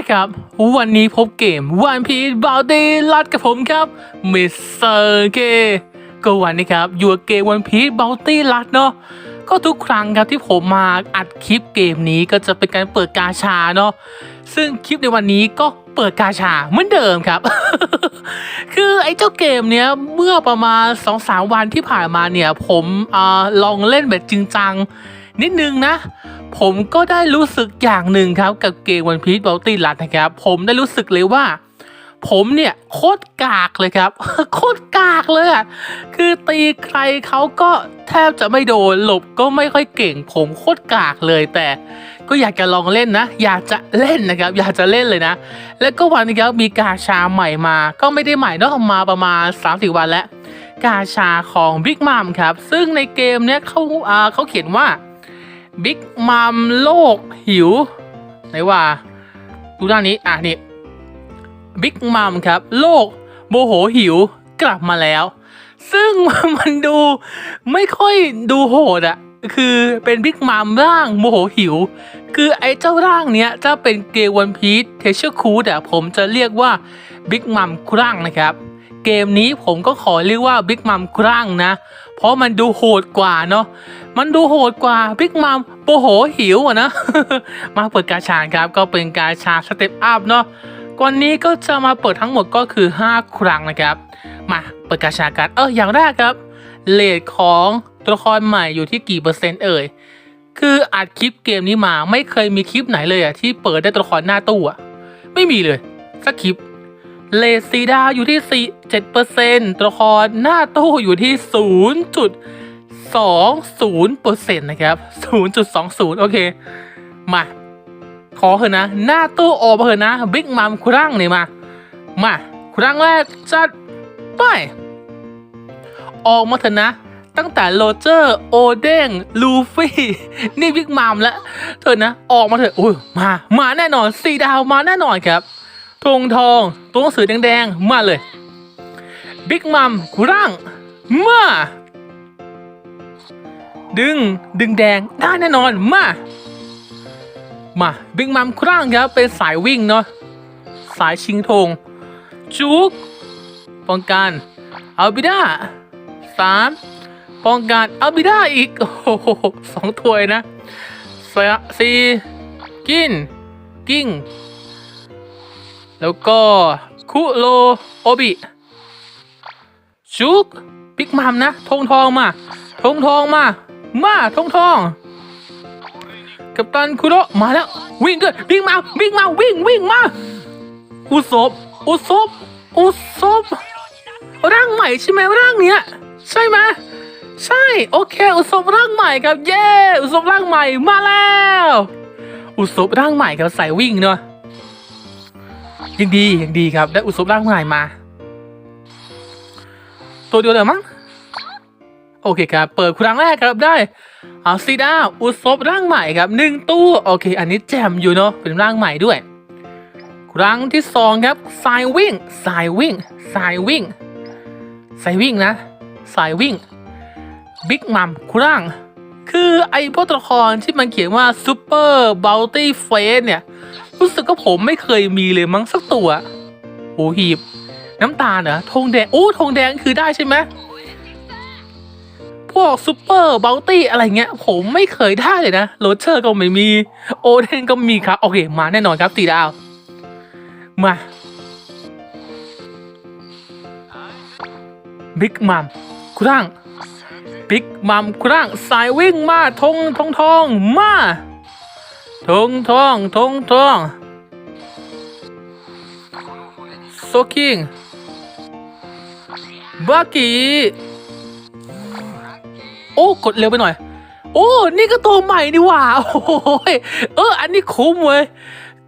นะครับ วันนี้พบเกม One Piece Bounty ลัดกับผมครับมิสเตอร์เกก็วันนี้ครับอยู่เกม One Piece Bounty ลัดเนาะก็ทุกครั้งครับที่ผมมาอัดคลิปเกมนี้ก็จะเป็นการเปิดกาชาเนาะ ซึ่งคลิปในวันนี้ก็เปิดกาชาเหมือนเดิมครับ คือไอ้เจ้าเกมเนี้ยเมื่อประมาณ2-3วันที่ผ่านมาเนี่ย ผมอลองเล่นแบบจริงจัง นิดนึงนะ ผมก็ได้รู้สึกอย่างหนึ่งครับกับเกมวันพี e บลตี้ลัดนะครับ ผมได้รู้สึกเลยว่า ผมเนี่ยโคตรกากเลยครับ โคตรกากเลยอะคือตีใครเขาก็แทบจะไม่โดนหลบก็ไม่ค่อยเก่ง ผมโคตรกากเลยแต่ ก็อยากจะลองเล่นนะ อยากจะเล่นนะครับ อยากจะเล่นเลยนะ แล้วก็วันนี้ครับมีกาชาใหม่มา ก็ไม่ได้ใหม่เนอะมาประมาณ3-4วันแล้ว กาชาของ Big Mom ครับ ซึ่งในเกมเนี้ยเขาอาเขาเขียนว่าบิ๊กมัมโลกหิวไหนว่าดูด้านนี้อะนี่บิ๊กมัมครับ โลกโมโหหิวกลับมาแล้ว ซึ่งมันดูไม่ค่อยดูโหดอะ คือเป็นบิ๊กมัมร่างโมโหหิว คือไอ้เจ้าร่างเนี้ยจะเป็นเกวันพีทเทเชอร์คูดอะผมจะเรียกว่าบิ๊กมัมครั่งนะครับ เกมนี้ผมก็ขอเรียกว่าบิ๊กมัมครั่งนะ เพราะมันดูโหดกว่าเนาะมันดูโหดกว่าบิ๊กมัมโปโหหิวอะนะ มาเปิดกาชาครับก็เป็นกาชาสเต็ปอัพเนาะวันนี้ก็จะมาเปิดทั้งหมดก็คือ 5 ครั้งนะครับ มาเปิดกาชากันเอออย่างแรกครับเลทของ ตัวละครใหม่อยู่ที่กี่เปอร์เซ็นต์เอ่ย คืออัดคลิปเกมนี้มาไม่เคยมีคลิปไหนเลยอะที่เปิดได้ตัวละครหน้าตู้อะไม่มีเลยสักคลิปเลซีดาอยู่ที่ 4 7%ตัวละครหน้าตู้อยู่ที่ 0.20%นะครับ 0.20 โอเค มา ขอเถอะนะ หน้าตู้ออกมาเถอะนะ บิ๊กมัมครั้งเนี่ยมา มา ครั้งแรกจัดไป ออกมาเถอะนะ ตั้งแต่โรเจอร์ โอเด้งลูฟี่ นี่บิ๊กมัมแล้วเถอะนะ ออกมาเถอะโอ้ยมา มาแน่นอนสีดาวมาแน่นอนครับธงทอง ตัวหนังสือแดงๆ มาเลยบิ๊กมัมครั้งมาดึงดึงแดงได้แน่นอนมา มาบิ๊กมัมครั้งครับเป็นสายวิ่งเนาะสายชิงธงจุกป้องกัน เอัลบิด้าสาม ป้องกันอัลบิด้าอีก โอ้โหสองถ้วยนะสะสี่กิน กิ้ง แล้วก็คุโรโอบิชุกบิ๊กมัมนะทงทองมาทงทองมา มาทงทอง กัปตันคุโรมาแล้ว วิ่งด้วยบิ๊กมัมบิ๊กมัมวิ่งวิ่งมา อุศบอุศบอุศบร่างใหม่ใช่ไหมร่างเนี้ย ใช่ไหม ใช่ โอเค อุศบร่างใหม่ครับ เย้ อุศบร่างใหม่มาแล้ว อุศบร่างใหม่ครับใส่วิ่งเนาะยังดียังดีครับ ได้อุศบร่างใหม่มา ตัวเดียวเลยมั้งโอเคครับ เปิดครั้งแรกครับได้เอาซีดาอุศบร่างใหม่ครับหนึ่งตู้โอเค อันนี้แจมอยู่เนาะเป็นร่างใหม่ด้วย ครั้งที่สองครับสายวิ่งสายวิ่งสายวิ่งสายวิ่งนะสายวิ่ง บิ๊กมัมครั้งคือไอ้พวกตัวละครที่มันเขียนว่าซูเปอร์บัลตี้เฟสเนี่ย รู้สึกว่าผมไม่เคยมีเลยมั้งสักตัวโอ้หีบ น้ำตาลเหรอธงแดงโอ้ธงแดงคือได้ใช่ไหมพวกซูเปอร์บัลตี้อะไรเงี้ย ผมไม่เคยได้เลยนะโรเชอร์ก็ไม่มี โอเดนก็มีครับ โอเค มาแน่นอนครับสี่ดาว มาบิ๊กมัมครั้ง บิ๊กมัมครั้งสายวิ่งมาธงธงทองมาทงทองทงทองโซคิงบากีโอ้กดเร็วไปหน่อย โอ้ นี่ก็ตัวใหม่นี่หว่า โอ้ยเออ อันนี้คุ้มเว้ย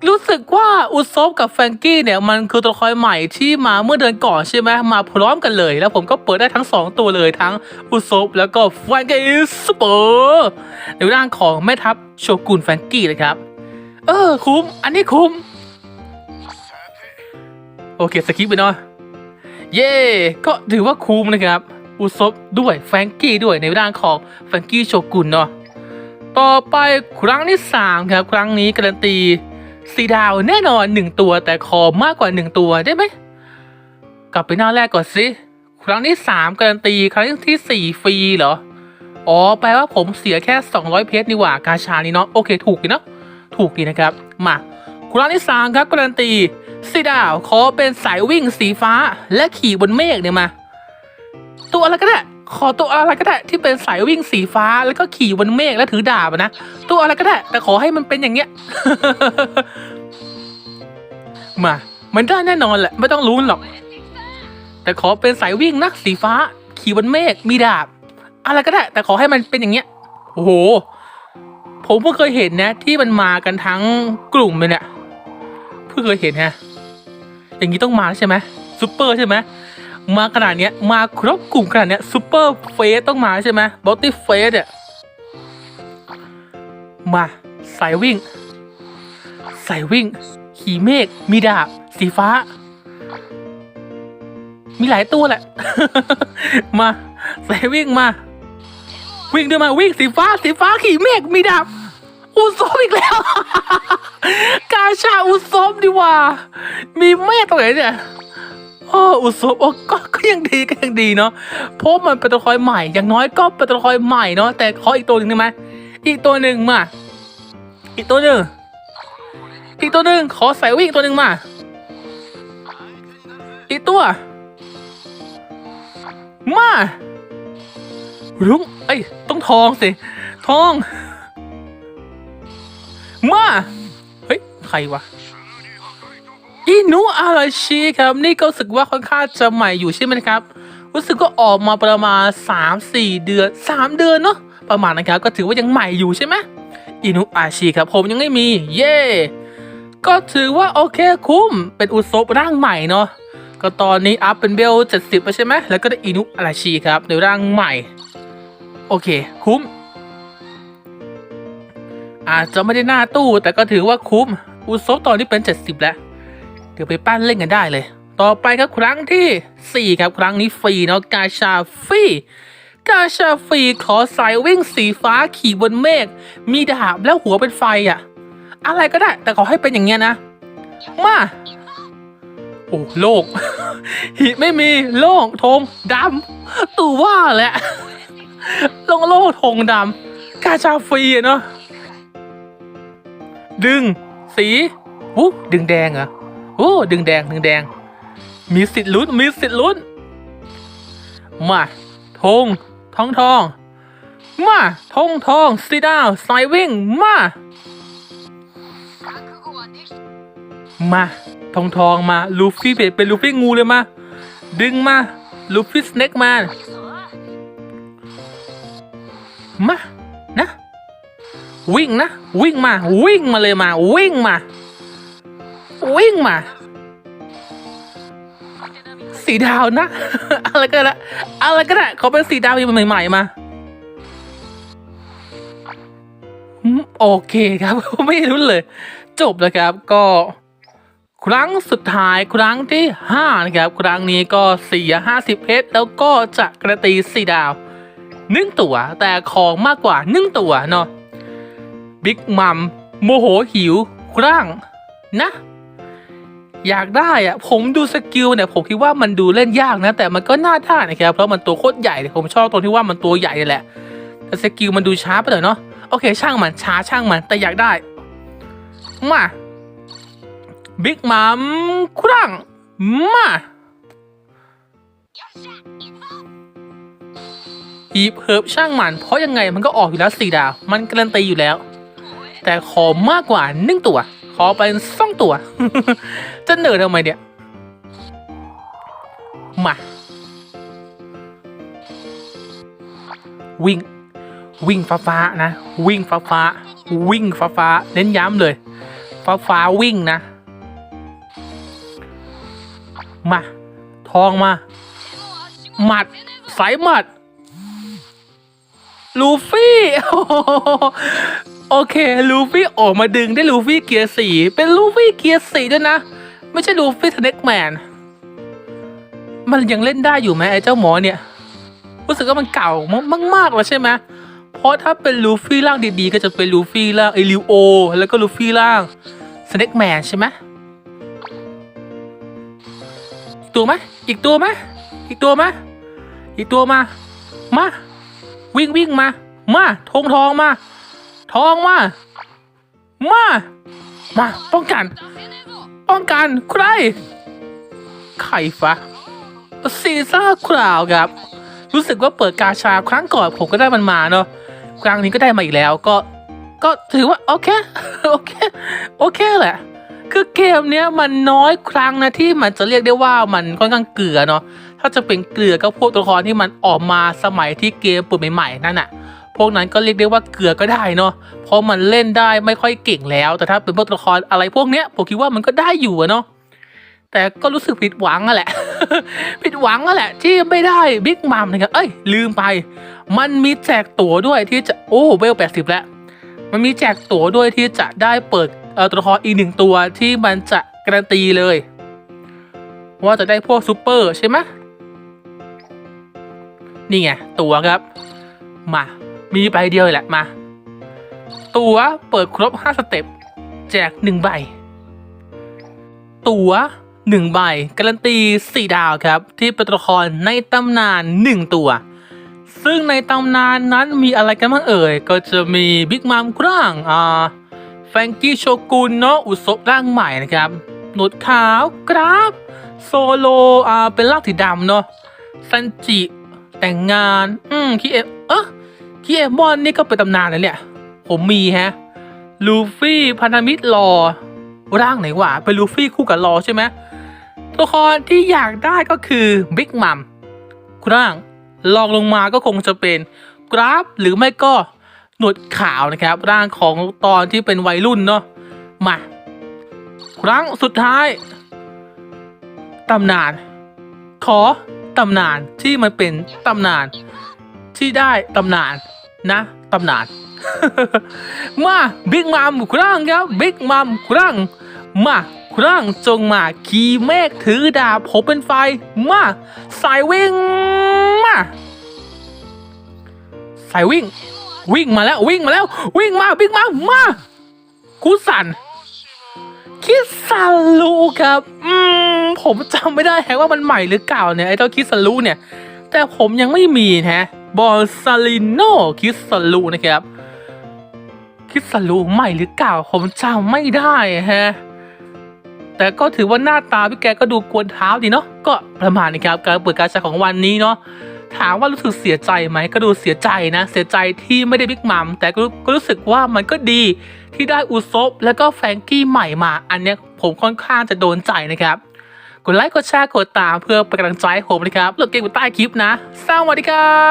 รู้สึกว่าอุซบกับแฟรงกี้เนี่ยมันคือตัวละครใหม่ที่มาเมื่อเดือนก่อนใช่ไหมมาพร้อมกันเลย แล้วผมก็เปิดได้ทั้งสองตัวเลยทั้งอุซบแล้วก็แฟรงกี้สเปอร์ในร่างของแม่ทัพโชกุนแฟรงกี้เลยครับ เออคุ้ม อันนี้คุ้ม โอเคสกิปไปเนาะเย่ก็ถือว่าคุ้มนะครับ อุซบด้วยแฟรงกี้ด้วยในร่างของแฟรงกี้โชกุนเนาะต่อไปครั้งที่3ครับครั้งนี้การันตี สีดาวแน่นอนหนึ่งตัวแต่ขอมากกว่าหนึ่งตัวได้ไหม กลับไปหน้าแรกก่อนสิครั้งที่สามการันตีครั้งที่สี่ฟรีเหรอ อ๋อ แปลว่าผมเสียแค่ 200 เพชรนี่หว่ากาชานี่เนาะโอเคถูกดีเนาะถูกดีนะครับ มาครั้งที่สามครับการันตีสีดาวขอเป็นสายวิ่งสีฟ้าและขี่บนเมฆเนี่ยมา ตัวอะไรก็ได้ ขอตัวอะไรก็ได้ที่เป็นสายวิ่งสีฟ้าแล้วก็ขี่บนเมฆแล้วถือดาบนะ ตัวอะไรก็ได้ แต่ขอให้มันเป็นอย่างเงี้ย มา มันได้แน่นอนแหละไม่ต้องลุ้นหรอก แต่ขอเป็นสายวิ่งนะสีฟ้า ขี่บนเมฆมีดาบ อะไรก็ได้ แต่ขอให้มันเป็นอย่างเงี้ย โอ้โห ผมเพิ่งเคยเห็นนะ ที่มันมากันทั้งกลุ่มเลยเนี่ยเพิ่งเคยเห็นฮะอย่างนี้ต้องมาใช่ไหมซูเปอร์ใช่ไหม มาขนาดเนี้ยมาครบกลุ่มขนาดเนี้ยซูเปอร์เฟสต้องมาใช่ไหมบอตตี้เฟสเนี่ยมาสายวิ่งสายวิ่ง ขี่เมฆมีดาบ สีฟ้า มีหลายตัวแหละ มาสายวิ่งมา วิ่งด้วยมาวิ่งสีฟ้า สีฟ้าขี่เมฆมีดาบอุซบอีกแล้ว กาชาอุซบดีว่า มีเมฆตรงไหนเนี่ย โอ้อุซบโอ้ก็ก็ยังดีก็ยังดีเนาะเพราะมันเป็นตัวละคอยใหม่ อย่างน้อยก็เป็นตัวละคอยใหม่เนาะแต่ขออีกตัวหนึ่งได้ไหมอีกตัวหนึ่งมา อีกตัวหนึ่งอีกตัวหนึ่งขอใส่วิ่งตัวหนึ่งมา อีกตัว มารุ้งเอ้ต้องทองสิทอง มา เฮ้ย ใครวะ อินุอาราชิครับ นี่ก็รู้สึกว่าค่อนข้างจะใหม่อยู่ใช่ไหมครับ รู้สึกก็ออกมาประมาณ 3-4 เดือน 3 เดือนเนาะประมาณนะครับ ก็ถือว่ายังใหม่อยู่ใช่ไหมอินุอาชิครับ ผมยังไม่มี เย่ก็ถือว่าโอเคคุ้มเป็นอุซบร่างใหม่เนาะก็ตอนนี้อัพเป็นเบล 70แล้วใช่ไหมแล้วก็ได้อินุอาราชิครับในร่างใหม่ โอเค คุ้ม อาจจะไม่ได้หน้าตู้แต่ก็ถือว่าคุ้มอุซบตอนนี้เป็น 70 แล้ว เดี๋ยวไปปั้นเล่นกันได้เลย ต่อไปครับครั้งที่ 4 ครับครั้งนี้ฟรีเนาะกาชาฟรีกาชาฟรีขอสายวิ่งสีฟ้าขี่บนเมฆมีดาบแล้วหัวเป็นไฟอะอะไรก็ได้ แต่ขอให้เป็นอย่างเงี้ยนะ มา โอ้โลก หิไม่มีโลกธงดำตูว่าแหละลงโลกธงดำกาชาฟรีเนาะดึง สีวู้ดึงแดงเหรอ โอ้ดึงแดงดึงแดง มีสิทธิ์ลุ้นมีสิทธิ์ลุ้น มาธงทองทอง มาทงทองสีดาวสายวิ่งมามาทองทองมาลูฟี่เป็นเป็นลูฟี่งูเลยมา ดึงมาลูฟี่สเน็กมา มานะ วิ่งนะ วิ่งมา วิ่งมาเลยมา วิ่งมา วิ่งมา สีดาวนะ อะไรก็ได้อะไรก็ได้เขอเป็นสีดาวใหม่ ๆ มาโอเคครับไม่รู้เลย จบแล้วครับก็ ครั้งสุดท้ายครั้งที่ห้านะครับ ครั้งนี้ก็สี่ห้าสิบเพชรแล้วก็จะกระตีสีดาวหนึ่งตัว แต่ของมากกว่าหนึ่งตัวเนาะบิ๊กมัมโมโหหิวครั้งนะ อยากได้อะผมดูสกิลเนี่ยผมคิดว่ามันดูเล่นยากนะ แต่มันก็น่าได้นะครับเพราะมันตัวโคตรใหญ่เลยผมชอบตรงที่ว่ามันตัวใหญ่แหละแต่สกิลมันดูช้าไปหน่อยเนาะโอเค ช่างมันช้าช่างมันแต่อยากได้มาบิ๊กมัมครั้งมาหีบเหิบช่างมันเพราะยังไงมันก็ออกอยู่แล้วสี่ดาว มันการันตีอยู่แล้ว แต่ขอมากกว่าหนึ่งตัว ขอเป็นสองตัว จะเหนื่อยทำไมเนี่ย มา วิ่ง วิ่งฟ้าฟ้านะ วิ่งฟ้าฟ้า วิ่งฟ้าฟ้า เน้นย้ำเลย ฟ้าฟ้าวิ่งนะ มา ทองมา หมัด สายหมัด ลูฟี่ โอเค ลูฟี่ออกมาดึงได้ลูฟี่เกียร์สี่เป็นลูฟี่เกียร์สี่ด้วยนะ ไม่ใช่ลูฟี่สเน็กแมน มันยังเล่นได้อยู่ไหมไอ้เจ้าหมอเนี่ย รู้สึกว่ามันเก่ามากๆแล้วใช่ไหมเพราะถ้าเป็นลูฟี่ร่างดีๆ ก็จะเป็นลูฟี่ร่างไอริโอ แล้วก็ลูฟี่ร่างสเน็กแมนใช่ไหมอีกตัวไหมอีกตัวไหมอีกตัวไหมอีกตัวมา มา วิ่งวิ่งมา มาทงทองมา ทองมา มา มาป้องกัน ป้องกันใครใครฟะซีซ่าคราวครับ รู้สึกว่าเปิดกาชาครั้งก่อนผมก็ได้มันมาเนาะครั้งนี้ก็ได้มาอีกแล้วก็ ก็ถือว่า โอเค โอเค โอเคแหละ คือเกมเนี้ยมันน้อยครั้งนะที่มันจะเรียกได้ว่ามันค่อนข้างเกลือเนาะถ้าจะเป็นเกลือก็พวกตัวละครที่มันออกมาสมัยที่เกมเปิดใหม่ๆนั่นน่ะ พวกนั้นก็เรียกได้ว่าเกลือก็ได้เนาะเพราะมันเล่นได้ไม่ค่อยเก่งแล้ว แต่ถ้าเป็นพวกตัวละครอะไรพวกเนี้ยผมคิดว่ามันก็ได้อยู่อะเนาะแต่ก็รู้สึกผิดหวังอะแหละ ผิดหวังอะแหละ ที่ไม่ได้บิ๊กมัมนะครับ เอ้ย ลืมไป มันมีแจกตั๋วด้วยที่จะ โอ้เวลแปดสิบแล้ว มันมีแจกตั๋วด้วยที่จะได้เปิดตัวละครอีกหนึ่งตัวที่มันจะการันตีเลย ว่าจะได้พวกซูเปอร์ใช่ไหมนี่ไง ตั๋วครับ มา มีใบเดียวแหละมา ตั๋วเปิดครบห้าสเต็ป แจกหนึ่งใบ ตั๋วหนึ่งใบ การันตีสี่ดาวครับ ที่เป็นตัวละครในตำนานหนึ่งตัว ซึ่งในตำนานนั้นมีอะไรกันบ้างเอ่ย ก็จะมีบิ๊กมัมกร่างอ่าแฟงกี้โชกุนเนาะอุศบร่างใหม่นะครับ หนวดขาวกราฟ โซโลอ่าเป็นร่างสีดำเนาะซันจิแต่งงาน อืมคีเอเออ เคีเอมอนนี่ก็เป็นตำนานเลยเนี่ย ผมมีฮะ ลูฟี่พันธมิตรรอ ร่างไหนวะ เป็นลูฟี่คู่กับรอใช่ไหมตัวละครที่อยากได้ก็คือบิ๊กมัมร่างลองลงมาก็คงจะเป็นกราฟหรือไม่ก็หนวดขาวนะครับ ร่างของตอนที่เป็นวัยรุ่นเนาะมาครั้งสุดท้าย ตำนาน ขอตำนานที่มันเป็นตำนานที่ได้ตำนาน นะตำนาน มาบิ๊กมัมครั้งครับบิ๊กมัมครั้งมาครั้งจงมาขี่เมฆถือดาบผมเป็นไฟ มาสายวิ่งมาสายวิ่ง วิ่งมาแล้ววิ่งมาแล้ว วิ่งมาบิ๊กมัมมาคุสันคิสันลูครับ อืม ผมจำไม่ได้แฮะว่ามันใหม่หรือเก่าเนี่ยไอ้เจ้าคิสันลูเนี่ย แต่ผมยังไม่มีแฮะบอลซาลิโนคิสัลูนะครับ คิสัลูใหม่หรือเก่าผมจำไม่ได้ฮะแต่ก็ถือว่าหน้าตาพี่แกก็ดูกวนเท้าดีเนาะก็ประมาณนี้ครับการเปิดการช้ของวันนี้เนาะถามว่ารู้สึกเสียใจไหมก็ดูเสียใจนะ เสียใจที่ไม่ได้บิ๊กมัมแต่ก็รู้ก็รู้สึกว่ามันก็ดีที่ได้อุซบแล้วก็แฟรงกี้ใหม่มา อันเนี้ยผมค่อนข้างจะโดนใจนะครับ กดไลค์กดแชร์กดตามเพื่อเป็นกำลังใจให้ผมนะครับเลือกเกมอยู่ใต้คลิปนะสวัสดีครั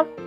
บ